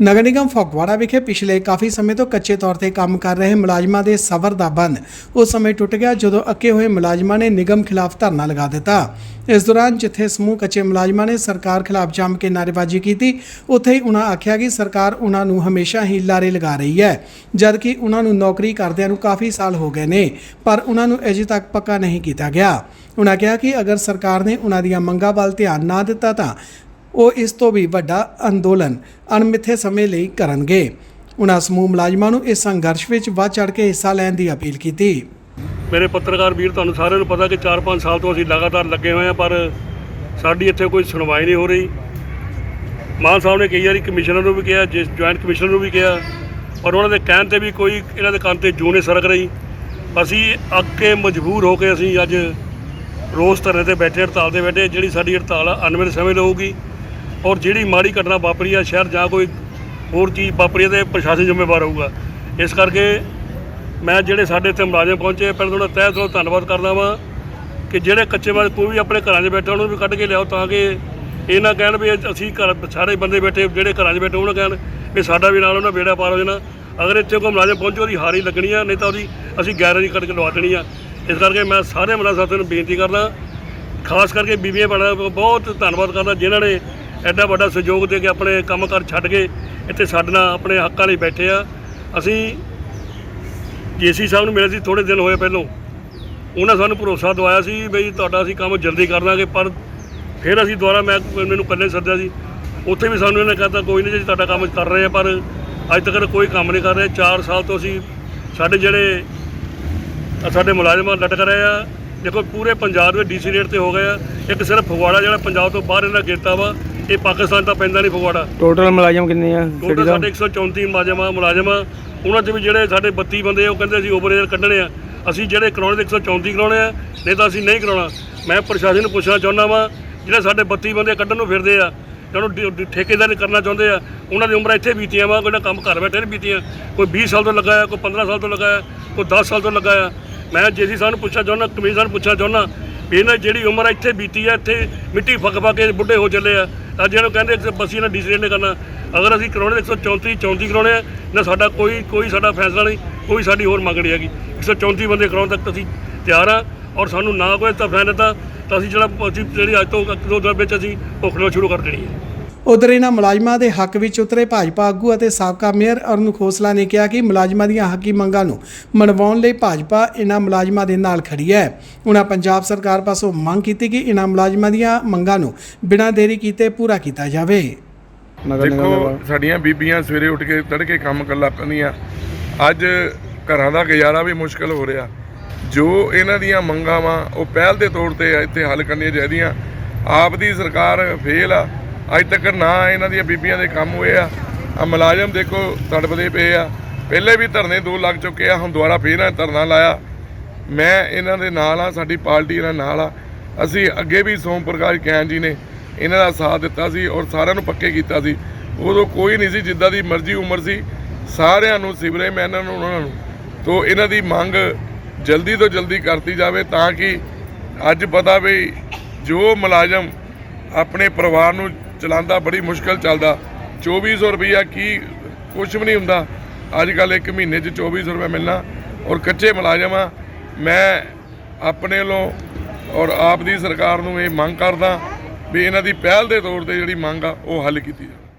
ਨਗਰ ਨਿਗਮ ਫਗਵਾੜਾ ਵਿਖੇ ਪਿਛਲੇ ਕਾਫੀ ਸਮੇਂ ਤੋਂ ਕੱਚੇ ਤੌਰ ਤੇ ਕੰਮ ਕਰ ਰਹੇ ਮੁਲਾਜ਼ਮਾਂ ਦੇ ਸਬਰ ਦਾ ਬੰਦ। ਉਸ ਸਮੇਂ ਟੁੱਟ ਗਿਆ ਜਦੋਂ ਅੱਕੇ ਹੋਏ ਮੁਲਾਜ਼ਮਾਂ ਨੇ ਨਿਗਮ ਖਿਲਾਫ ਧਰਨਾ ਲਗਾ ਦਿੱਤਾ। ਇਸ ਦੌਰਾਨ ਜਿੱਥੇ ਸਮੂਹ ਕੱਚੇ ਮੁਲਾਜ਼ਮਾਂ ਨੇ ਸਰਕਾਰ ਖਿਲਾਫ ਜੰਮ ਕੇ ਨਾਅਰੇਬਾਜ਼ੀ ਕੀਤੀ, ਉੱਥੇ ਹੀ ਉਹਨਾਂ ਆਖਿਆ ਕਿ ਸਰਕਾਰ ਉਹਨਾਂ ਨੂੰ ਹਮੇਸ਼ਾ ਹੀ ਲਾਰੇ ਲਗਾ ਰਹੀ ਹੈ, ਜਦਕਿ ਉਹਨਾਂ ਨੂੰ ਨੌਕਰੀ ਕਰਦਿਆਂ ਨੂੰ ਕਾਫੀ ਸਾਲ ਹੋ ਗਏ ਨੇ, ਪਰ ਉਹਨਾਂ ਨੂੰ ਅਜੇ ਤੱਕ ਪੱਕਾ ਨਹੀਂ ਕੀਤਾ ਗਿਆ। ਉਹਨਾਂ ਕਿਹਾ ਕਿ ਅਗਰ ਸਰਕਾਰ ਨੇ ਉਹਨਾਂ ਦੀਆਂ ਮੰਗਾਂ ਵੱਲ ਧਿਆਨ ਨਾ ਦਿੱਤਾ ਤਾਂ ਉਹ ਇਸ ਤੋਂ ਵੀ ਵੱਡਾ ਅੰਦੋਲਨ ਅਣਮਿੱਥੇ ਸਮੇਂ ਲਈ ਕਰਨਗੇ। ਉਹਨਾਂ ਸਮੂਹ ਮੁਲਾਜ਼ਮਾਂ ਨੂੰ ਇਸ ਸੰਘਰਸ਼ ਵਿੱਚ ਵੱਧ ਚੜ੍ਹ ਕੇ ਹਿੱਸਾ ਲੈਣ ਦੀ ਅਪੀਲ ਕੀਤੀ। ਮੇਰੇ ਪੱਤਰਕਾਰ ਵੀਰ, ਤੁਹਾਨੂੰ ਸਾਰਿਆਂ ਨੂੰ ਪਤਾ ਕਿ 4-5 ਸਾਲ ਤੋਂ ਅਸੀਂ ਲਗਾਤਾਰ ਲੱਗੇ ਹੋਏ ਆ ਪਰ ਸਾਡੀ ਇੱਥੇ ਕੋਈ ਸੁਣਵਾਈ ਨਹੀਂ ਹੋ ਰਹੀ। ਮਾਨ ਸਾਹਿਬ ਨੇ ਕਈ ਵਾਰੀ ਕਮਿਸ਼ਨਰ ਨੂੰ ਵੀ ਕਿਹਾ, ਜਿਸ ਜੁਆਇੰਟ ਕਮਿਸ਼ਨਰ ਨੂੰ ਵੀ ਕਿਹਾ, ਪਰ ਉਹਨਾਂ ਦੇ ਕਹਿਣ ਤੇ ਵੀ ਕੋਈ ਇਹਨਾਂ ਦੇ ਕੰਨ ਤੇ ਜੂੰ ਨਹੀਂ ਸਰਕ ਰਹੀ। ਅਸੀਂ ਅੱਗੇ ਮਜਬੂਰ ਹੋ ਕੇ ਅਸੀਂ ਅੱਜ ਰੋਸ ਧਰਨੇ ਤੇ ਬੈਠੇ, ਹੜਤਾਲ ਤੇ ਬੈਠੇ, ਜਿਹੜੀ ਸਾਡੀ ਹੜਤਾਲ ਆ ਅਨਵਿਲ ਸਮੇਂ ਲਊਗੀ ਔਰ ਜਿਹੜੀ ਮਾੜੀ ਘਟਨਾ ਵਾਪਰੀ ਆ ਸ਼ਹਿਰ ਜਾਂ ਕੋਈ ਹੋਰ ਚੀਜ਼ ਵਾਪਰੀ ਆ ਤੇ ਪ੍ਰਸ਼ਾਸਨ ਜ਼ਿੰਮੇਵਾਰ ਹੋਊਗਾ। ਇਸ ਕਰਕੇ ਮੈਂ ਜਿਹੜੇ ਸਾਡੇ ਇੱਥੇ ਮੁਲਾਜ਼ਮ ਪਹੁੰਚੇ, ਪਹਿਲਾਂ ਤੁਹਾਡਾ ਤਹਿ ਦਿਲੋਂ ਧੰਨਵਾਦ ਕਰਦਾ ਵਾਂ ਕਿ ਜਿਹੜੇ ਕੱਚੇ ਮਾਲ ਕੋਈ ਵੀ ਆਪਣੇ ਘਰਾਂ 'ਚ ਬੈਠਾ ਉਹਨੂੰ ਵੀ ਕੱਢ ਕੇ ਲਿਆਓ ਤਾਂ ਕਿ ਇਹ ਨਾ ਕਹਿਣ ਵੀ ਅਸੀਂ ਘਰ ਸਾਰੇ ਬੰਦੇ ਬੈਠੇ, ਜਿਹੜੇ ਘਰਾਂ 'ਚ ਬੈਠੇ ਉਹਨਾਂ ਕਹਿਣ ਵੀ ਸਾਡਾ ਵੀ ਨਾਲ ਉਹਨਾਂ ਬੇੜਾ ਪਾਰ ਹੋ ਜਾਣਾ। ਅਗਰ ਇੱਥੇ ਕੋਈ ਮੁਲਾਜ਼ਮ ਪਹੁੰਚੋ, ਉਹਦੀ ਹਾਰੀ ਲੱਗਣੀ ਆ, ਨਹੀਂ ਤਾਂ ਉਹਦੀ ਅਸੀਂ ਗੈਰਾਂ ਕੱਢ ਕੇ ਲਵਾ ਦੇਣੀ ਆ। ਇਸ ਕਰਕੇ ਮੈਂ ਸਾਰੇ ਮੁਲਾਜ਼ਮ ਸਾਥੀਆਂ ਨੂੰ ਬੇਨਤੀ ਕਰਦਾ, ਖਾਸ ਕਰਕੇ ਬੀਬੀਆਂ ਬੜਾ ਬਹੁਤ ਧੰਨਵਾਦ ਕਰਦਾ, ਜਿਨ੍ਹਾਂ ਨੇ ਐਡਾ ਵੱਡਾ ਸਹਿਯੋਗ ਦੇ ਕੇ ਆਪਣੇ ਕੰਮਕਾਰ ਛੱਡ ਕੇ ਇੱਥੇ ਸਾਡੇ ਨਾਲ ਆਪਣੇ ਹੱਕਾਂ ਲਈ ਬੈਠੇ ਆ। ਅਸੀਂ ਜੀਸੀ ਸਾਹਿਬ ਨੂੰ ਮਿਲੇ ਸੀ ਥੋੜੇ ਦਿਨ ਹੋਏ ਪਹਿਲੋਂ। ਉਹਨਾਂ ਸਾਨੂੰ ਭਰੋਸਾ ਦਵਾਇਆ ਸੀ ਬਈ ਤੁਹਾਡਾ ਅਸੀਂ ਕੰਮ ਜਲਦੀ ਕਰ ਦਾਂਗੇ, ਪਰ ਫਿਰ ਅਸੀਂ ਦੁਬਾਰਾ ਮੈਂ ਮੈਨੂੰ ਇਕੱਲੇ ਸੱਦਿਆ ਸੀ। ਉੱਥੇ ਵੀ ਸਾਨੂੰ ਇਹਨੇ ਕਹਤਾ, ਕੋਈ ਨਹੀਂ ਜੀ, ਤੁਹਾਡਾ ਕੰਮ ਕਰ ਰਹੇ ਆ, ਪਰ ਅੱਜ ਤੱਕ ਕੋਈ ਕੰਮ ਨਹੀਂ ਕਰ ਰਹੇ। 4 ਸਾਲ ਤੋਂ ਅਸੀਂ ਸਾਡੇ ਜਿਹੜੇ ਆਹ ਸਾਡੇ ਮੁਲਾਜ਼ਮਾਂ ਲਟਕ ਰਹੇ ਆ। ਦੇਖੋ, ਪੂਰੇ ਪੰਜਾਬ ਦੇ ਡੀਸੀ ਰੇਟ ਤੇ ਹੋ ਗਏ ਆ। ਇੱਕ ਸਿਰਫ ਫਗਵਾੜਾ ਜਿਹੜਾ ਪੰਜਾਬ ਤੋਂ ਬਾਹਰ ਇਹਨਾਂ ਕੀਤਾ ਵਾ ਇਹ ਪਾਕਿਸਤਾਨ ਤਾਂ ਪੈਂਦਾ ਨਹੀਂ ਫਗਵਾੜਾ। ਟੋਟਲ ਮੁਲਾਜ਼ਮ ਕਿੰਨੇ ਆ? ਟੋਟਲ ਦਾ? ਸਾਡੇ 134 ਮੁਲਾਜ਼ਮ ਆ ਮੁਲਾਜ਼ਮ ਆ ਉਹਨਾਂ 'ਚ ਵੀ ਜਿਹੜੇ ਸਾਡੇ 32 ਬੰਦੇ ਆ, ਉਹ ਕਹਿੰਦੇ ਅਸੀਂ ਓਵਰੇਅਰ ਕੱਢਣੇ ਆ। ਅਸੀਂ ਜਿਹੜੇ ਕਰਾਉਣੇ ਤੇ 134 ਕਰਾਉਣੇ ਆ ਨਹੀਂ ਤਾਂ ਅਸੀਂ ਨਹੀਂ ਕਰਾਉਣਾ। ਮੈਂ ਪ੍ਰਸ਼ਾਸਨ ਨੂੰ ਪੁੱਛਣਾ ਚਾਹੁੰਦਾ ਵਾਂ ਜਿਹੜੇ ਸਾਡੇ 32 ਬੰਦੇ ਕੱਢਣ ਨੂੰ ਫਿਰਦੇ ਆ ਜਿਹਨੂੰ ਠੇਕੇਦਾਰੀ ਕਰਨਾ ਚਾਹੁੰਦੇ ਆ ਉਹਨਾਂ ਦੀ ਉਮਰਾਂ ਇੱਥੇ ਬੀਤੀਆਂ ਵਾ ਕੋਈ ਨਾ ਕੰਮ ਘਰ ਬੈਠੇ ਨਹੀਂ ਬੀਤੀਆਂ। ਕੋਈ 20 ਸਾਲ ਤੋਂ ਲੱਗਾ ਆ ਕੋਈ 15 ਸਾਲ ਤੋਂ ਲੱਗਾ ਆ ਕੋਈ 10 ਸਾਲ ਤੋਂ ਲੱਗਾ ਆ ਮੈਂ ਜੇਸੀ ਸਾਹਿਬ ਨੂੰ ਪੁੱਛਣਾ ਚਾਹੁੰਦਾ ਕਮਿਸ਼ਨਰ ਨੂੰ ਪੁੱਛਣਾ ਚਾਹੁੰਦਾ ਵੀ ਇਹਨਾਂ ਦੀ ਜਿਹੜੀ ਉਮਰ ਇੱਥੇ ਬੀਤੀ ਆ ਇੱਥੇ ਮਿੱਟੀ ਫੱਕ ਫੱਕ ਕੇ ਬੁੱਢੇ ਹੋ ਚੱਲੇ ਆ। ਅੱਜ ਇਹਨੂੰ ਕਹਿੰਦੇ ਕਿ ਬਸੀ ਨਾਲ ਡਿਸੀਜਨ ਨੇ ਕਰਨਾ। ਅਗਰ ਅਸੀਂ ਕਰਾਉਣੇ ਤੇ 134 34 ਕਰਾਉਣੇ ਆ। ਨਾ ਸਾਡਾ ਕੋਈ ਕੋਈ ਸਾਡਾ ਫੈਸਲਾ ਨਹੀਂ, ਕੋਈ ਸਾਡੀ ਹੋਰ ਮੰਗ ਨਹੀਂ ਹੈਗੀ। 134 ਬੰਦੇ ਕਰਾਉਣ ਤੱਕ ਅਸੀਂ ਤਿਆਰ ਆ ਔਰ ਸਾਨੂੰ ਨਾ ਕੋਈ ਤਫੈਨ ਦਿੱਤਾ ਤਾਂ ਅਸੀਂ ਜਿਹੜਾ ਅਸੀਂ ਜਿਹੜੀ ਅੱਜ ਤੋਂ ਇੱਕ ਦੋ ਦਿਨ ਵਿੱਚ ਅਸੀਂ ਭੁੱਖਣਾ ਸ਼ੁਰੂ ਕਰ ਦੇਣੀ ਹੈ। ਉਧਰ ਇਹਨਾਂ ਮੁਲਾਜ਼ਮਾਂ ਦੇ ਹੱਕ ਵਿੱਚ ਉਤਰੇ ਭਾਜਪਾ ਆਗੂ ਅਤੇ ਸਾਬਕਾ ਮੇਅਰ ਅਰੁਣ ਖੋਸਲਾ ਨੇ ਕਿਹਾ ਕਿ ਮੁਲਾਜ਼ਮਾਂ ਦੀਆਂ ਹੱਕੀ ਮੰਗਾਂ ਨੂੰ ਮਨਵਾਉਣ ਲਈ ਭਾਜਪਾ ਇਹਨਾਂ ਮੁਲਾਜ਼ਮਾਂ ਦੇ ਨਾਲ ਖੜੀ ਹੈ। ਉਹਨਾਂ ਪੰਜਾਬ ਸਰਕਾਰ ਪਾਸੋਂ ਮੰਗ ਕੀਤੀ ਕਿ ਇਹਨਾਂ ਮੁਲਾਜ਼ਮਾਂ ਦੀਆਂ ਮੰਗਾਂ ਨੂੰ ਬਿਨਾਂ ਦੇਰੀ ਕੀਤੇ ਪੂਰਾ ਕੀਤਾ ਜਾਵੇ। ਦੇਖੋ ਸਾਡੀਆਂ ਬੀਬੀਆਂ ਸਵੇਰੇ ਉੱਠ ਕੇ ਤੜਕੇ ਕੰਮ ਕਰਨ ਲੱਗ ਪੈਂਦੀਆਂ ਅੱਜ ਘਰਾਂ ਦਾ ਗੁਜ਼ਾਰਾ ਵੀ ਮੁਸ਼ਕਲ ਹੋ ਰਿਹਾ। ਜੋ ਇਹਨਾਂ ਦੀਆਂ ਮੰਗਾਂ ਵਾ ਉਹ ਪਹਿਲ ਦੇ ਤੌਰ ਤੇ ਇੱਥੇ ਹੱਲ ਕਰਨੀਆਂ ਚਾਹੀਦੀਆਂ। ਆਪ ਦੀ ਸਰਕਾਰ ਫੇਲ ਆ। ਅੱਜ ਤੱਕ ਨਾ ਇਹਨਾਂ ਦੀਆਂ ਬੀਬੀਆਂ ਦੇ ਕੰਮ ਹੋਏ ਆ। ਆ ਮੁਲਾਜ਼ਮ ਦੇਖੋ ਤੜਪਦੇ ਪਏ ਆ। ਪਹਿਲੇ ਵੀ ਧਰਨੇ ਦੋ ਲੱਗ ਚੁੱਕੇ ਆ, ਹੁਣ ਦੁਬਾਰਾ ਫੇਰ ਇਹ ਧਰਨਾ ਲਾਇਆ। ਮੈਂ ਇਹਨਾਂ ਦੇ ਨਾਲ ਆ, ਸਾਡੀ ਪਾਰਟੀ ਇਹਨਾਂ ਨਾਲ ਆ। ਅਸੀਂ ਅੱਗੇ ਵੀ ਸੋਮ ਪ੍ਰਕਾਸ਼ ਕੈਨ ਜੀ ਨੇ ਇਹਨਾਂ ਦਾ ਸਾਥ ਦਿੱਤਾ ਸੀ ਔਰ ਸਾਰਿਆਂ ਨੂੰ ਪੱਕੇ ਕੀਤਾ ਸੀ। ਉਦੋਂ ਕੋਈ ਨਹੀਂ ਸੀ, ਜਿੱਦਾਂ ਦੀ ਮਰਜ਼ੀ ਉਮਰ ਸੀ। ਸਾਰਿਆਂ ਨੂੰ, ਸਿਵਰੇ ਮੈਨਾਂ ਨੂੰ, ਉਹਨਾਂ ਨੂੰ। ਤੋਂ ਇਹਨਾਂ ਦੀ ਮੰਗ ਜਲਦੀ ਤੋਂ ਜਲਦੀ ਕਰਤੀ ਜਾਵੇ ਤਾਂ ਕਿ ਅੱਜ ਪਤਾ ਵੀ ਜੋ ਮੁਲਾਜ਼ਮ ਆਪਣੇ ਪਰਿਵਾਰ ਨੂੰ ਚਲਾਉਂਦਾ, ਬੜੀ ਮੁਸ਼ਕਲ ਚੱਲਦਾ। 2400 ਰੁਪਈਆ ਕੀ ਕੁਝ ਵੀ ਨਹੀਂ ਹੁੰਦਾ। ਅੱਜ ਕੱਲ ਇੱਕ ਮਹੀਨੇ 'ਚ 2400 ਰੁਪਏ ਮਿਲਣਾ ਔਰ ਕੱਚੇ ਮੁਲਾਜ਼ਮ ਆ। ਮੈਂ ਆਪਣੇ ਵੱਲੋਂ ਔਰ ਆਪ ਦੀ ਸਰਕਾਰ ਨੂੰ ਇਹ ਮੰਗ ਕਰਦਾ ਵੀ ਇਹਨਾਂ ਦੀ ਪਹਿਲ ਦੇ ਤੌਰ ਤੇ ਜਿਹੜੀ ਮੰਗ ਆ, ਉਹ ਹੱਲ ਕੀਤੀ ਜਾਵੇ।